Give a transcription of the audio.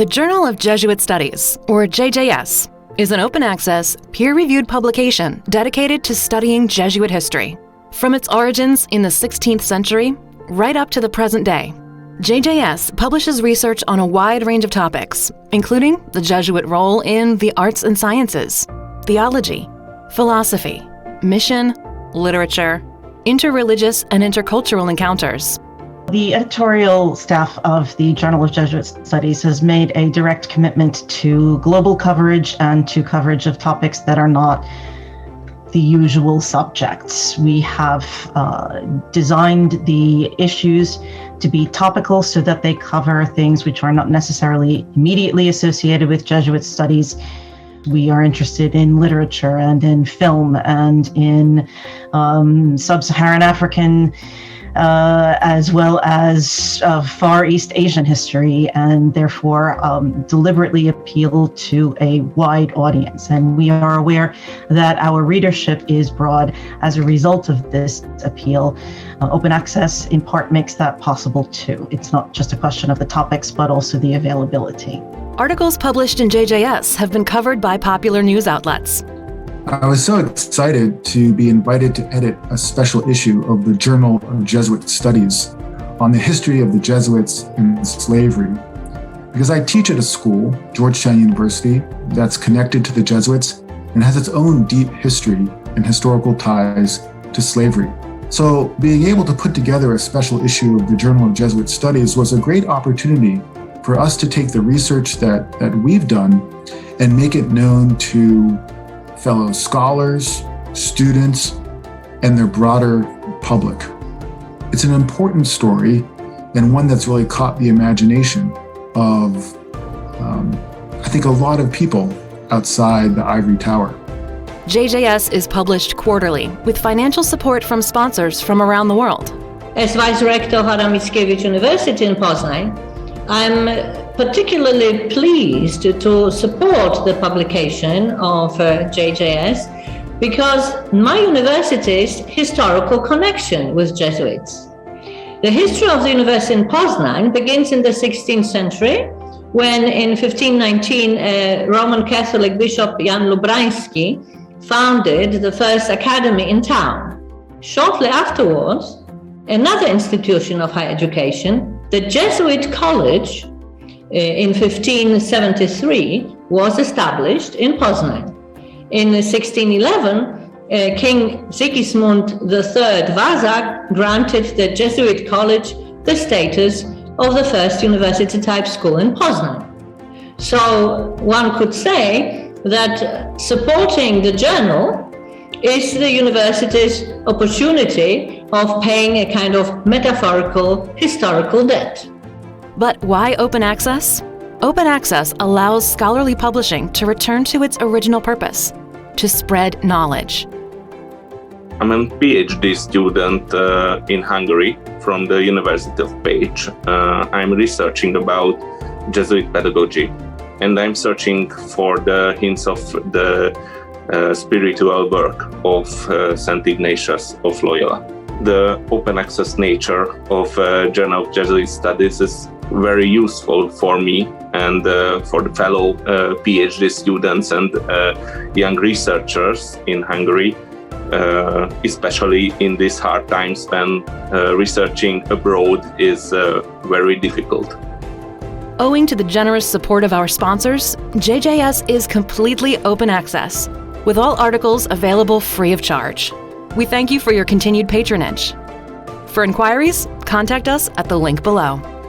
The Journal of Jesuit Studies, or JJS, is an open access, peer reviewed publication dedicated to studying Jesuit history. From its origins in the 16th century right up to the present day, JJS publishes research on a wide range of topics, including the Jesuit role in the arts and sciences, theology, philosophy, mission, literature, interreligious and intercultural encounters. The editorial staff of the Journal of Jesuit Studies has made a direct commitment to global coverage and to coverage of topics that are not the usual subjects. We have uh, designed the issues to be topical so that they cover things which are not necessarily immediately associated with Jesuit studies. We are interested in literature and in film and in um, sub Saharan African uh, as well as uh, Far East Asian history, and therefore um, deliberately appeal to a wide audience. And we are aware that our readership is broad as a result of this appeal. Uh, open access, in part, makes that possible too. It's not just a question of the topics, but also the availability. Articles published in JJS have been covered by popular news outlets. I was so excited to be invited to edit a special issue of the Journal of Jesuit Studies on the history of the Jesuits and slavery. Because I teach at a school, Georgetown University, that's connected to the Jesuits and has its own deep history and historical ties to slavery. So, being able to put together a special issue of the Journal of Jesuit Studies was a great opportunity for us to take the research that, that we've done and make it known to fellow scholars, students, and their broader public. It's an important story and one that's really caught the imagination of, um, I think, a lot of people outside the ivory tower. JJS is published quarterly with financial support from sponsors from around the world. As Vice Rector of Adam Mickiewicz University in Poznan, I'm particularly pleased to support the publication of uh, JJS because my university's historical connection with Jesuits. The history of the university in Poznan begins in the 16th century when in 1519 uh, Roman Catholic Bishop Jan Lubrański founded the first academy in town. Shortly afterwards, another institution of higher education, the Jesuit College in 1573 was established in Poznan. In 1611, uh, King Sigismund III Vaza granted the Jesuit College the status of the first university type school in Poznan. So one could say that supporting the journal is the university's opportunity of paying a kind of metaphorical historical debt. But why open access? Open access allows scholarly publishing to return to its original purpose to spread knowledge. I'm a PhD student uh, in Hungary from the University of Pécs. Uh, I'm researching about Jesuit pedagogy and I'm searching for the hints of the uh, spiritual work of uh, St. Ignatius of Loyola. The open access nature of uh, Journal of Jesuit Studies is very useful for me and uh, for the fellow uh, PhD students and uh, young researchers in Hungary, especially in these hard times when researching abroad is very difficult. Owing to the generous support of our sponsors, JJS is completely open access with all articles available free of charge. We thank you for your continued patronage. For inquiries, contact us at the link below.